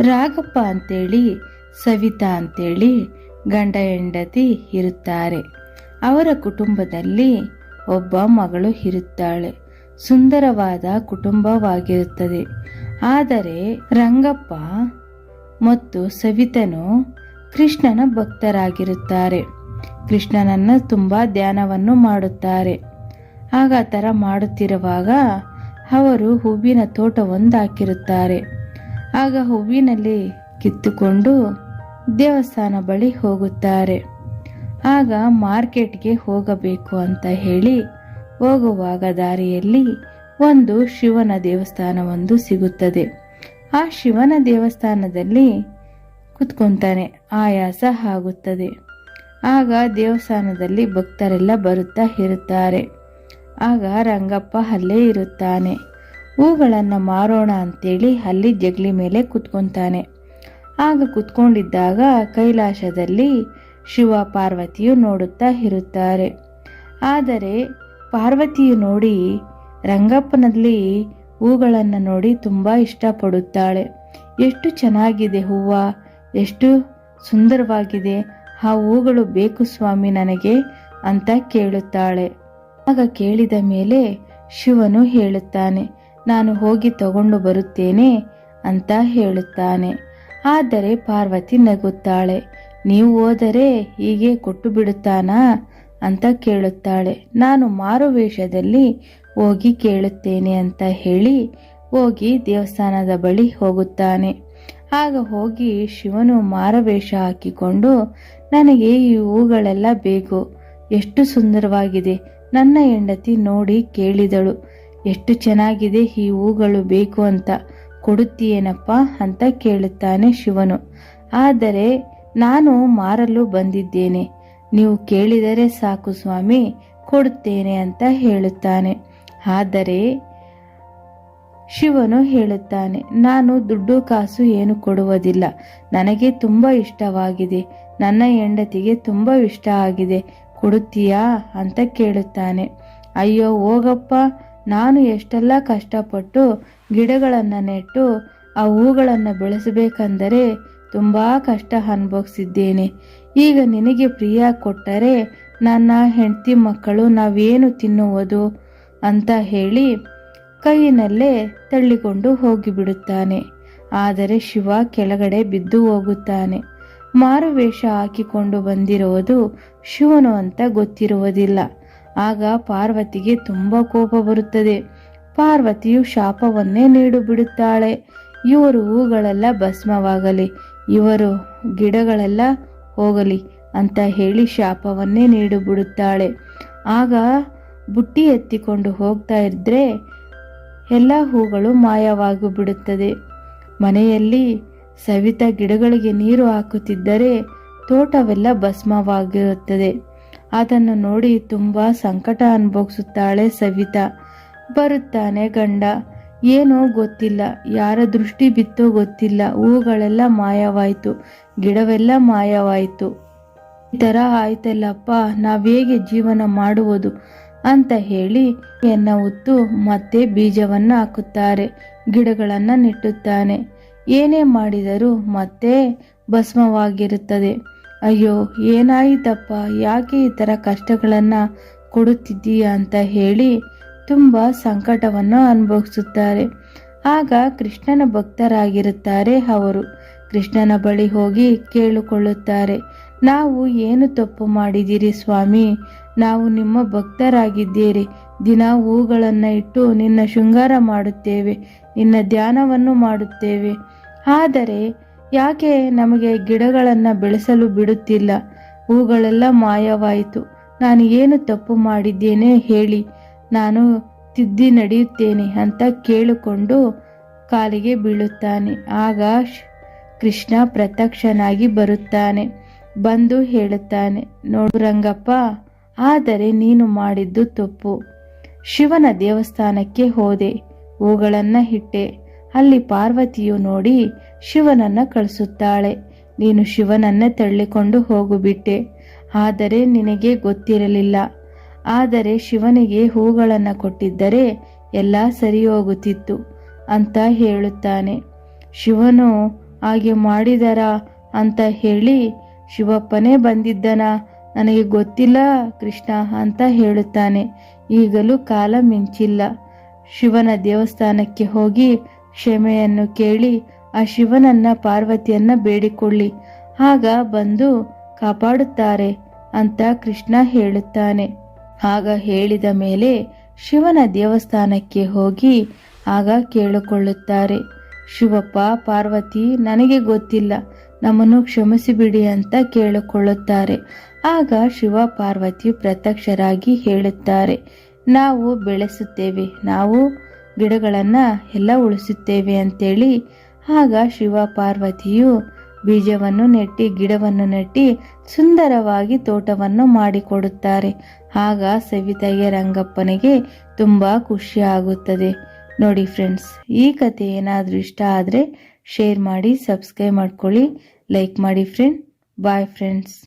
ರಾಗಪ್ಪ ಅಂತೇಳಿ, ಸವಿತಾ ಅಂತೇಳಿ ಗಂಡ ಹೆಂಡತಿ ಇರುತ್ತಾರೆ. ಅವರ ಕುಟುಂಬದಲ್ಲಿ ಒಬ್ಬ ಮಗಳು ಇರುತ್ತಾಳೆ. ಸುಂದರವಾದ ಕುಟುಂಬವಾಗಿರುತ್ತದೆ. ಆದರೆ ರಂಗಪ್ಪ ಮತ್ತು ಸವಿತನು ಕೃಷ್ಣನ ಭಕ್ತರಾಗಿರುತ್ತಾರೆ. ಕೃಷ್ಣನನ್ನು ತುಂಬ ಧ್ಯಾನವನ್ನು ಮಾಡುತ್ತಾರೆ. ಆಗ ಥರ ಮಾಡುತ್ತಿರುವಾಗ ಅವರು ಹೂವಿನ ತೋಟವೊಂದು ಹಾಕಿರುತ್ತಾರೆ ಆಗ ಹೂವಿನಲ್ಲಿ ಕಿತ್ತುಕೊಂಡು ದೇವಸ್ಥಾನ ಬಳಿ ಹೋಗುತ್ತಾರೆ. ಆಗ ಮಾರ್ಕೆಟ್ಗೆ ಹೋಗಬೇಕು ಅಂತ ಹೇಳಿ ಹೋಗುವಾಗ ದಾರಿಯಲ್ಲಿ ಒಂದು ಶಿವನ ದೇವಸ್ಥಾನವೊಂದು ಸಿಗುತ್ತದೆ. ಆ ಶಿವನ ದೇವಸ್ಥಾನದಲ್ಲಿ ಕುತ್ಕೊಂತಾನೆ, ಆಯಾಸ ಆಗುತ್ತದೆ. ಆಗ ದೇವಸ್ಥಾನದಲ್ಲಿ ಭಕ್ತರೆಲ್ಲ ಬರುತ್ತಾ ಇರುತ್ತಾರೆ. ಆಗ ರಂಗಪ್ಪ ಅಲ್ಲೇ ಇರುತ್ತಾನೆ. ಹೂಗಳನ್ನು ಮಾರೋಣ ಅಂತೇಳಿ ಅಲ್ಲಿ ಜಗ್ಲಿ ಮೇಲೆ ಕುತ್ಕೊತಾನೆ. ಆಗ ಕುತ್ಕೊಂಡಿದ್ದಾಗ ಕೈಲಾಸದಲ್ಲಿ ಶಿವ ಪಾರ್ವತಿಯು ನೋಡುತ್ತಾ ಇರುತ್ತಾರೆ. ಆದರೆ ಪಾರ್ವತಿಯು ನೋಡಿ ರಂಗಪ್ಪನಲ್ಲಿ ಹೂಗಳನ್ನು ನೋಡಿ ತುಂಬ ಇಷ್ಟಪಡುತ್ತಾಳೆ. ಎಷ್ಟು ಚೆನ್ನಾಗಿದೆ ಹೂವು, ಎಷ್ಟು ಸುಂದರವಾಗಿದೆ, ಆ ಹೂಗಳು ಬೇಕು ಸ್ವಾಮಿ ನನಗೆ ಅಂತ ಕೇಳುತ್ತಾಳೆ. ಆಗ ಕೇಳಿದ ಮೇಲೆ ಶಿವನು ಹೇಳುತ್ತಾನೆ ನಾನು ಹೋಗಿ ತಗೊಂಡು ಬರುತ್ತೇನೆ ಅಂತ ಹೇಳುತ್ತಾನೆ. ಆದರೆ ಪಾರ್ವತಿ ನಗುತ್ತಾಳೆ. ನೀವು ಹೋದರೆ ಹೀಗೆ ಕೊಟ್ಟು ಬಿಡುತ್ತಾನಾ ಅಂತ ಕೇಳುತ್ತಾಳೆ. ನಾನು ಮಾರುವೇಷದಲ್ಲಿ ಹೋಗಿ ಕೇಳುತ್ತೇನೆ ಅಂತ ಹೇಳಿ ಹೋಗಿ ದೇವಸ್ಥಾನದ ಬಳಿ ಹೋಗುತ್ತಾನೆ. ಆಗ ಹೋಗಿ ಶಿವನು ಮಾರವೇಷ ಹಾಕಿಕೊಂಡು, ನನಗೆ ಈ ಹೂಗಳೆಲ್ಲ ಬೇಕು. ಎಷ್ಟು ಸುಂದರವಾಗಿದೆ. ನನ್ನ ಹೆಂಡತಿ ನೋಡಿ ಕೇಳಿದಳು. ಎಷ್ಟು ಚೆನ್ನಾಗಿದೆ ಈ ಹೂಗಳು ಬೇಕು ಅಂತ ಕೊಡುತ್ತೀಯೇನಪ್ಪ ಅಂತ ಕೇಳುತ್ತಾನೆ ಶಿವನು. ಆದರೆ ನಾನು ಮಾರಲು ಬಂದಿದ್ದೇನೆ. ನೀವು ಕೇಳಿದರೆ ಸಾಕು ಸ್ವಾಮಿ, ಕೊಡುತ್ತೇನೆ ಅಂತ ಹೇಳುತ್ತಾನೆ. ಆದರೆ ಶಿವನು ಹೇಳುತ್ತಾನೆ, ನಾನು ದುಡ್ಡು ಕಾಸು ಏನು ಕೊಡುವುದಿಲ್ಲ. ನನಗೆ ತುಂಬ ಇಷ್ಟವಾಗಿದೆ. ನನ್ನ ಹೆಂಡತಿಗೆ ತುಂಬ ಇಷ್ಟ ಆಗಿದೆ. ಕೊಡುತ್ತೀಯಾ ಅಂತ ಕೇಳುತ್ತಾನೆ. ಅಯ್ಯೋ ಹೋಗಪ್ಪ ನಾನು ಎಷ್ಟೆಲ್ಲ ಕಷ್ಟಪಟ್ಟು ಗಿಡಗಳನ್ನು ನೆಟ್ಟು ಆ ಹೂಗಳನ್ನು ಬೆಳೆಸಬೇಕೆಂದರೆ ತುಂಬ ಕಷ್ಟ ಅನುಭವಿಸಿದ್ದೇನೆ. ಈಗ ನಿನಗೆ ಪ್ರಿಯ ಕೊಟ್ಟರೆ ನನ್ನ ಹೆಂಡತಿ ಮಕ್ಕಳು ನಾವೇನು ತಿನ್ನುವುದು ಅಂತ ಹೇಳಿ ಕೈಯಿನಲ್ಲೇ ತಳ್ಳಿಕೊಂಡು ಹೋಗಿಬಿಡುತ್ತಾನೆ. ಆದರೆ ಶಿವ ಕೆಳಗಡೆ ಬಿದ್ದು ಹೋಗುತ್ತಾನೆ. ಮಾರುವೇಷ ಹಾಕಿಕೊಂಡು ಬಂದಿರುವುದು ಶಿವನು ಅಂತ ಗೊತ್ತಿರುವುದಿಲ್ಲ. ಆಗ ಪಾರ್ವತಿಗೆ ತುಂಬ ಕೋಪ ಬರುತ್ತದೆ. ಪಾರ್ವತಿಯು ಶಾಪವನ್ನೇ ನೀಡು ಬಿಡುತ್ತಾಳೆ. ಇವರು ಹೂಗಳೆಲ್ಲ ಭಸ್ಮವಾಗಲಿ, ಇವರು ಗಿಡಗಳೆಲ್ಲ ಹೋಗಲಿ ಅಂತ ಹೇಳಿ ಶಾಪವನ್ನೇ ನೀಡು ಬಿಡುತ್ತಾಳೆ. ಆಗ ಬುಟ್ಟಿ ಎತ್ತಿಕೊಂಡು ಹೋಗ್ತಾ ಇದ್ರೆ ಎಲ್ಲ ಹೂಗಳು ಮಾಯವಾಗಿ ಬಿಡುತ್ತದೆ. ಮನೆಯಲ್ಲಿ ಸವಿತಾ ಗಿಡಗಳಿಗೆ ನೀರು ಹಾಕುತ್ತಿದ್ದರೆ ತೋಟವೆಲ್ಲ ಭಸ್ಮವಾಗಿರುತ್ತದೆ. ಅದನ್ನು ನೋಡಿ ತುಂಬ ಸಂಕಟ ಅನುಭವಿಸುತ್ತಾಳೆ ಸವಿತಾ. ಬರುತ್ತಾನೆ ಗಂಡ. ಏನೋ ಗೊತ್ತಿಲ್ಲ. ಯಾರ ದೃಷ್ಟಿ ಬಿತ್ತೋ ಗೊತ್ತಿಲ್ಲ. ಹೂಗಳೆಲ್ಲ ಮಾಯವಾಯಿತು. ಗಿಡವೆಲ್ಲ ಮಾಯವಾಯಿತು. ಈ ಥರ ಆಯ್ತಲ್ಲಪ್ಪ. ನಾವೇಗೆ ಜೀವನ ಮಾಡುವುದು? ಅಂತ ಹೇಳಿ ಎನ್ನ ಉತ್ತು ಮತ್ತೆ ಬೀಜವನ್ನು ಹಾಕುತ್ತಾರೆ. ಗಿಡಗಳನ್ನು ನೆಟ್ಟುತ್ತಾನೆ. ಏನೇ ಮಾಡಿದರೂ ಮತ್ತೆ ಭಸ್ಮವಾಗಿರುತ್ತದೆ. ಅಯ್ಯೋ, ಏನಾಯಿತಪ್ಪ? ಯಾಕೆ ಈ ಥರ ಕಷ್ಟಗಳನ್ನು ಕೊಡುತ್ತಿದ್ದೀಯ ಅಂತ ಹೇಳಿ ತುಂಬ ಸಂಕಟವನ್ನು ಅನುಭವಿಸುತ್ತಾರೆ. ಆಗ ಕೃಷ್ಣನ ಭಕ್ತರಾಗಿರುತ್ತಾರೆ ಅವರು. ಕೃಷ್ಣನ ಬಳಿ ಹೋಗಿ ಕೇಳಿಕೊಳ್ಳುತ್ತಾರೆ, ನಾವು ಏನು ತಪ್ಪು ಮಾಡಿದ್ದೀರಿ ಸ್ವಾಮಿ? ನಾವು ನಿಮ್ಮ ಭಕ್ತರಾಗಿದ್ದೀರಿ. ದಿನ ಹೂಗಳನ್ನು ಇಟ್ಟು ನಿನ್ನ ಶೃಂಗಾರ ಮಾಡುತ್ತೇವೆ, ನಿನ್ನ ಧ್ಯಾನವನ್ನು ಮಾಡುತ್ತೇವೆ. ಆದರೆ ಯಾಕೆ ನಮಗೆ ಗಿಡಗಳನ್ನು ಬೆಳೆಸಲು ಬಿಡುತ್ತಿಲ್ಲ? ಹೂಗಳೆಲ್ಲ ಮಾಯವಾಯಿತು. ನಾನು ಏನು ತಪ್ಪು ಮಾಡಿದ್ದೇನೆ ಹೇಳಿ. ನಾನು ತಿದ್ದಿ ನಡೆಯುತ್ತೇನೆ ಅಂತ ಕೇಳಿಕೊಂಡು ಕಾಲಿಗೆ ಬೀಳುತ್ತಾನೆ. ಆಗ ಕೃಷ್ಣ ಪ್ರತ್ಯಕ್ಷನಾಗಿ ಬರುತ್ತಾನೆ. ಬಂದು ಹೇಳುತ್ತಾನೆ, ನೋಡು ರಂಗಪ್ಪ, ಆದರೆ ನೀನು ಮಾಡಿದ್ದು ತಪ್ಪು. ಶಿವನ ದೇವಸ್ಥಾನಕ್ಕೆ ಹೋದೆ, ಹೂಗಳನ್ನು ಇಟ್ಟೆ ಅಲ್ಲಿ ಪಾರ್ವತಿಯು ನೋಡಿ ಶಿವನನ್ನ ಕಳಿಸುತ್ತಾಳೆ. ನೀನು ಶಿವನನ್ನ ತಳ್ಳಿಕೊಂಡು ಹೋಗುಬಿಟ್ಟೆ. ಆದರೆ ನಿನಗೆ ಗೊತ್ತಿರಲಿಲ್ಲ. ಆದರೆ ಶಿವನಿಗೆ ಹೂಗಳನ್ನು ಕೊಟ್ಟಿದ್ದರೆ ಎಲ್ಲ ಸರಿ ಹೋಗುತ್ತಿತ್ತು ಅಂತ ಹೇಳುತ್ತಾನೆ. ಶಿವನು, ಹಾಗೆ ಮಾಡಿದರ? ಅಂತ ಹೇಳಿ, ಶಿವಪ್ಪನೇ ಬಂದಿದ್ದನ? ನನಗೆ ಗೊತ್ತಿಲ್ಲ ಕೃಷ್ಣ ಅಂತ ಹೇಳುತ್ತಾನೆ. ಈಗಲೂ ಕಾಲ ಮಿಂಚಿಲ್ಲ. ಶಿವನ ದೇವಸ್ಥಾನಕ್ಕೆ ಹೋಗಿ ಕ್ಷಮೆಯನ್ನು ಕೇಳಿ ಆ ಶಿವನನ್ನ ಪಾರ್ವತಿಯನ್ನ ಬೇಡಿಕೊಳ್ಳಿ. ಆಗ ಬಂದು ಕಾಪಾಡುತ್ತಾರೆ ಅಂತ ಕೃಷ್ಣ ಹೇಳುತ್ತಾನೆ. ಆಗ ಹೇಳಿದ ಮೇಲೆ ಶಿವನ ದೇವಸ್ಥಾನಕ್ಕೆ ಹೋಗಿ ಆಗ ಕೇಳಿಕೊಳ್ಳುತ್ತಾರೆ. ಶಿವಪ್ಪ, ಪಾರ್ವತಿ, ನನಗೆ ಗೊತ್ತಿಲ್ಲ. ನಮ್ಮನ್ನು ಕ್ಷಮಿಸಿಬಿಡಿ ಅಂತ ಕೇಳಿಕೊಳ್ಳುತ್ತಾರೆ. ಆಗ ಶಿವ ಪಾರ್ವತಿ ಪ್ರತ್ಯಕ್ಷರಾಗಿ ಹೇಳುತ್ತಾರೆ. ನಾವು ಬೆಳೆಸುತ್ತೇವೆ. ನಾವು ಗಿಡಗಳನ್ನ ಎಲ್ಲ ಉಳಿಸುತ್ತೇವೆ ಅಂತೇಳಿ, ಆಗ ಶಿವ ಪಾರ್ವತಿಯು ಬೀಜವನ್ನು ನೆಟ್ಟಿ ಗಿಡವನ್ನು ನೆಟ್ಟಿ ಸುಂದರವಾಗಿ ತೋಟವನ್ನು ಮಾಡಿಕೊಡುತ್ತಾರೆ. ಆಗ ಸವಿತಾಗೆ ರಂಗಪ್ಪನಿಗೆ ತುಂಬ ಖುಷಿ ಆಗುತ್ತದೆ. ನೋಡಿ ಫ್ರೆಂಡ್ಸ್ ಈ ಕತೆ ಏನಾದರೂ ಇಷ್ಟ ಆದರೆ ಶೇರ್ ಮಾಡಿ ಸಬ್ಸ್ಕ್ರೈಬ್ ಮಾಡ್ಕೊಳ್ಳಿ. ಲೈಕ್ ಮಾಡಿ ಫ್ರೆಂಡ್ ಬಾಯ್ ಫ್ರೆಂಡ್ಸ್